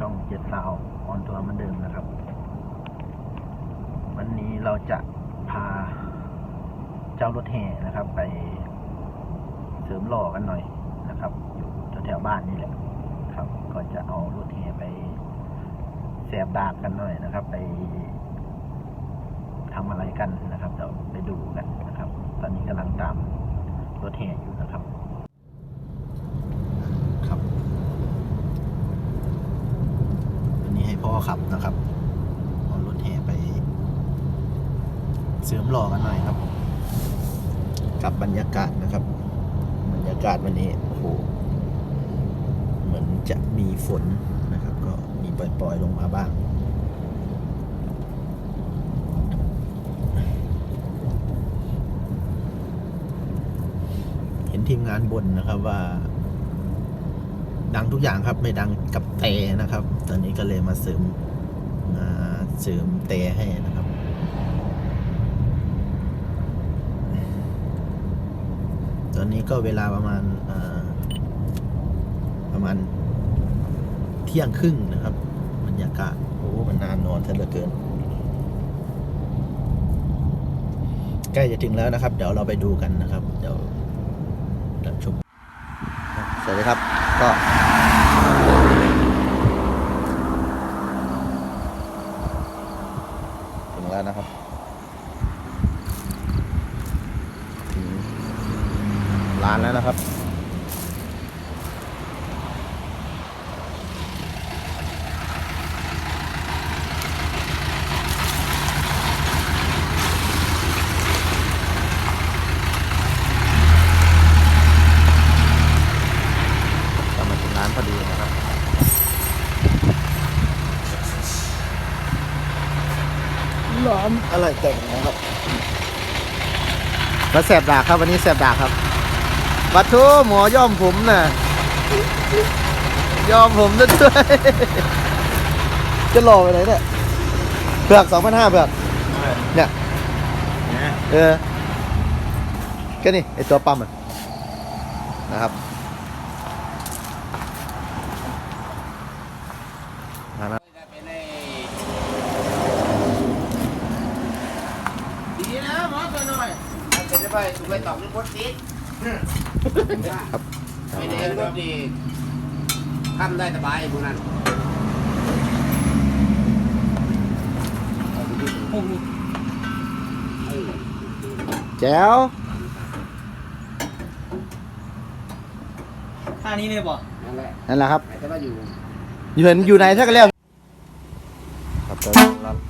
ช่องเจ็ดสาวออนทัวเหมือนเดิมนะครับ วันนี้เราจะพาเจ้ารถแห่นะครับ ไปเสริมหล่อกันหน่อยนะครับอยู่แถวๆบ้านนี่แหละครับ ก็จะเอารถแห่ไปแสบดากกันหน่อยนะครับ ไปทำอะไรกันนะครับเดี๋ยวไปดูกันนะครับ ตอนนี้กำลังตามรถแห่อยู่นะครับ อั ขับนะครับเอารถแห่ไป เสริมหล่อกันหน่อยครับ กับบรรยากาศนะครับ บรรยากาศวันนี้โอ้โหเหมือนจะมีฝนนะครับ ก็มีปล่อยๆลงมาบ้างเห็นทีมงานบนนะครับว่า ดังทุกอย่างครับ ไม่ดังกับเตนะครับ ตอนนี้ก็เลยมาเสริมเสริมเตให้นะครับตอนนี้ก็เวลาประมาณประมาณเที่ยงครึ่งนะครับบรรยากาศโอ้มันนานนอนซะเหลือเกิน ใกล้จะถึงแล้วนะครับ เดี๋ยวเราไปดูกันนะครับ เดี๋ยวรับชมสวัสดีครับก็ ถึง แล้วนะครับร้านแล้วนะครับ กลับมาถึงร้านพอดีนะครับ ร้านอะไรแต่งนะครับมาแสบดากครับวันนี้แสบดากครับวัตถุหมอย่อมผมน่ะยอมผมด้วยด้วยจะหล่อไปไหนเนี่ยเผือกสองพันห้าเผือกเนี่ยเออก็นี่ไอตัวปั๊มอะนะครับมาแล้ว ดีนะหมอตัวหน่อยจะ ได้ไปถูกไปตอกนึกพดซีดครับไปเดินรถดีทำได้สบายพวกนั้นแจ๋วท่านี้เลยบ่นั่นแหละนั่นแหละครับแต่ว่าอยู่อยู่เห็นอยู่ในถ้ากันแล้วครับ